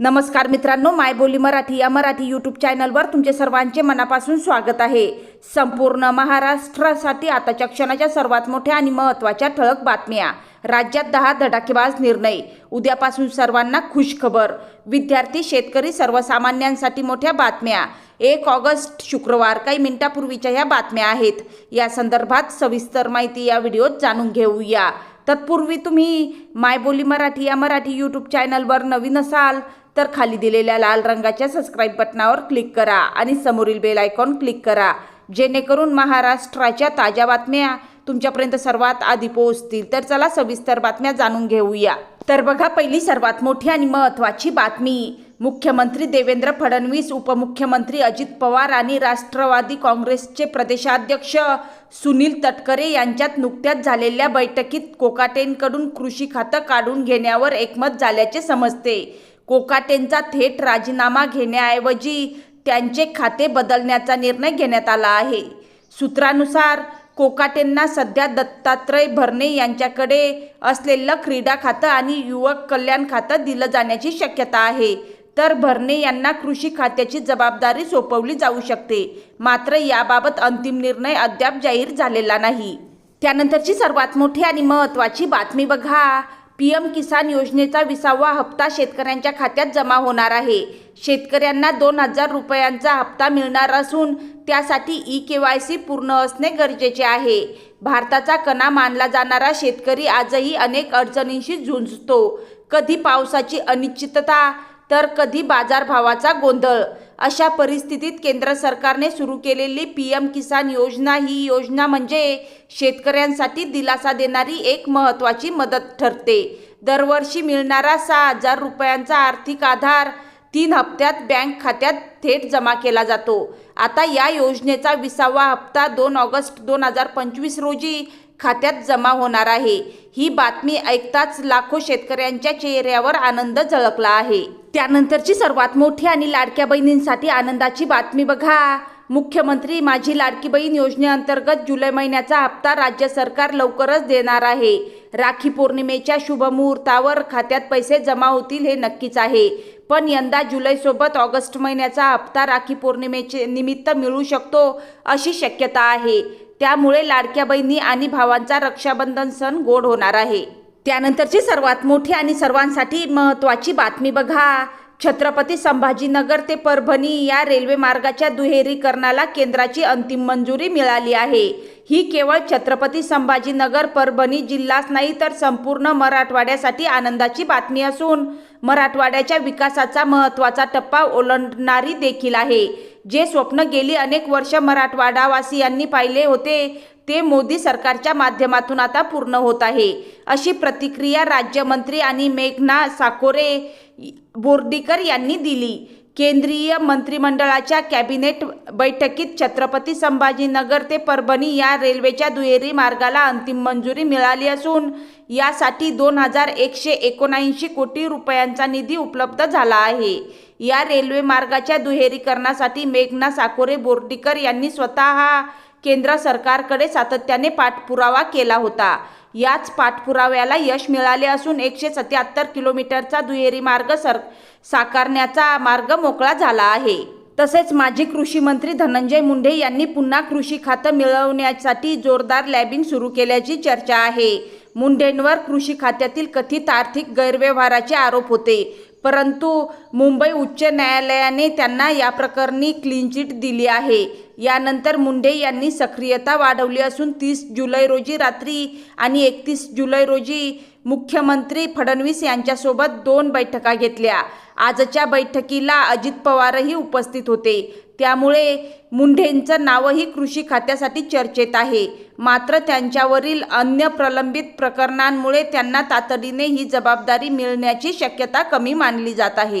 नमस्कार मित्रांनो मायबोली मराठी या मराठी यूट्यूब चॅनलवर तुमचे सर्वांचे मनापासून स्वागत आहे. संपूर्ण महाराष्ट्रासाठी आताच्या क्षणाच्या सर्वात मोठ्या आणि महत्त्वाच्या ठळक बातम्या. राज्यात दहा धडाकेबाज निर्णय. उद्यापासून सर्वांना खुशखबर. विद्यार्थी शेतकरी सर्वसामान्यांसाठी मोठ्या बातम्या. एक ऑगस्ट शुक्रवार काही मिनिटापूर्वीच्या ह्या बातम्या आहेत. या संदर्भात सविस्तर माहिती या व्हिडिओत जाणून घेऊया. तत्पूर्वी तुम्ही मायबोली मराठी या मराठी यूट्यूब चॅनलवर नवीन असाल तर खाली दिलेल्या लाल रंगाच्या सबस्क्राईब बटनावर क्लिक करा आणि समोरील बेल आयकॉन क्लिक करा. जेणेकरून महाराष्ट्राच्या ताज्या बातम्या तुमच्यापर्यंत सर्वात आधी पोहोचतील. तर चला सविस्तर बातम्या जाणून घेऊया. तर बघा पहिली सर्वात मोठी आणि महत्त्वाची बातमी. मुख्यमंत्री देवेंद्र फडणवीस उपमुख्यमंत्री अजित पवार आणि राष्ट्रवादी काँग्रेसचे प्रदेशाध्यक्ष सुनील तटकरे यांच्यात नुकत्याच झालेल्या बैठकीत कोकाटेंकडून कृषी खातं काढून घेण्यावर एकमत झाल्याचे समजते. कोकाटेंचा थेट राजीनामा घेण्याऐवजी त्यांचे खाते बदलण्याचा निर्णय घेण्यात आला आहे. सूत्रानुसार कोकाटेंना सध्या दत्तात्रय भरणे यांच्याकडे असलेलं क्रीडा खातं आणि युवक कल्याण खातं दिलं जाण्याची शक्यता आहे. तर भरणे यांना कृषी खात्याची जबाबदारी सोपवली जाऊ शकते. मात्र याबाबत अंतिम निर्णय अद्याप जाहीर झालेला नाही. त्यानंतरची सर्वात मोठी आणि महत्त्वाची बातमी बघा. पी एम किसान योजनेचा विसावा हप्ता शेतकऱ्यांच्या खात्यात जमा होणार आहे. शेतकऱ्यांना दोन हजार रुपयांचा हप्ता मिळणार असून त्यासाठी ई के वाय सी पूर्ण असणे गरजेचे आहे. भारताचा कणा मानला जाणारा शेतकरी आजही अनेक अडचणींशी झुंजतो. कधी पावसाची अनिश्चितता तर कधी बाजारभावाचा गोंधळ. अशा परिस्थितीत केंद्र सरकारने सुरू केलेली पी एम किसान योजना ही योजना म्हणजे शेतकऱ्यांसाठी दिलासा देणारी एक महत्त्वाची मदत ठरते. दरवर्षी मिळणारा सहा हजार रुपयांचा आर्थिक आधार तीन हप्त्यात बँक खात्यात थेट जमा केला जातो. आता या योजनेचा विसावा हप्ता दोन ऑगस्ट दोन हजार पंचवीस रोजी खात्यात जमा होणार आहे. ही बातमी ऐकताच लाखो शेतकऱ्यांच्या चेहऱ्यावर आनंद झळकला आहे. त्यानंतरची सर्वात मोठी आणि लाडक्या बहिणींसाठी आनंदाची बातमी बघा. मुख्यमंत्री माझी लाडकी बहीण योजनेअंतर्गत जुलै महिन्याचा हप्ता राज्य सरकार लवकरच देणार आहे. राखी पौर्णिमेच्या शुभमुहूर्तावर खात्यात पैसे जमा होतील हे नक्कीच आहे. पण यंदा जुलैसोबत ऑगस्ट महिन्याचा हप्ता राखी पौर्णिमेचे निमित्त मिळू शकतो अशी शक्यता आहे. त्यामुळे लाडक्या बहिणी आणि भावांचा रक्षाबंधन सण गोड होणार आहे. त्यानंतरची सर्वात मोठी आणि सर्वांसाठी महत्त्वाची बातमी बघा. छत्रपती संभाजीनगर ते परभणी या रेल्वे मार्गाच्या दुहेरीकरणाला केंद्राची अंतिम मंजुरी मिळाली आहे. ही केवळ छत्रपती संभाजीनगर परभणी जिल्हाच नाही तर संपूर्ण मराठवाड्यासाठी आनंदाची बातमी असून मराठवाड्याच्या विकासाचा महत्त्वाचा टप्पा ओलांडणारी देखील आहे. जे स्वप्न गेली अनेक वर्ष मराठवाडावासियांनी पाहिले होते ते मोदी सरकारच्या माध्यमातून आता पूर्ण होत आहे. अशी प्रतिक्रिया राज्यमंत्री आणि मेघना साकोरे बोर्डीकर यांनी दिली. केंद्रीय मंत्रिमंडळाच्या कॅबिनेट बैठकीत छत्रपती संभाजीनगर ते परभणी या रेल्वेच्या दुहेरी मार्गाला अंतिम मंजुरी मिळाली असून यासाठी दोन हजार एकशे एकोणऐंशी कोटी रुपयांचा निधी उपलब्ध झाला आहे. या रेल्वे मार्गाच्या दुहेरीकरणासाठी मेघना साकोरे बोर्डीकर यांनी स्वतः केंद्र सरकारकडे सातत्याने पाठपुरावा केला होता. याच पाठपुराव्याला यश मिळाले असून एकशे सत्याहत्तर किलोमीटरचा दुहेरी मार्ग सर साकारण्याचा मार्ग मोकळा झाला आहे. तसेच माजी कृषी मंत्री धनंजय मुंडे यांनी पुन्हा कृषी खातं मिळवण्यासाठी जोरदार लॅबिंग सुरू केल्याची चर्चा आहे. मुंडेंवर कृषी खात्यातील कथित आर्थिक गैरव्यवहाराचे आरोप होते. परंतु मुंबई उच्च न्यायालयाने त्यांना या प्रकरणी क्लीन चिट दिली आहे. यानंतर मुंडे यांनी सक्रियता वाढवली असून तीस जुलै रोजी रात्री आणि एकतीस जुलै रोजी मुख्यमंत्री फडणवीस यांच्यासोबत दोन बैठका घेतल्या. आजच्या बैठकीला अजित पवारही उपस्थित होते. त्यामुळे मुंढेंचं नावही कृषी खात्यासाठी चर्चेत आहे. मात्र त्यांच्यावरील अन्य प्रलंबित प्रकरणांमुळे त्यांना तातडीने ही जबाबदारी मिळण्याची शक्यता कमी मानली जात आहे.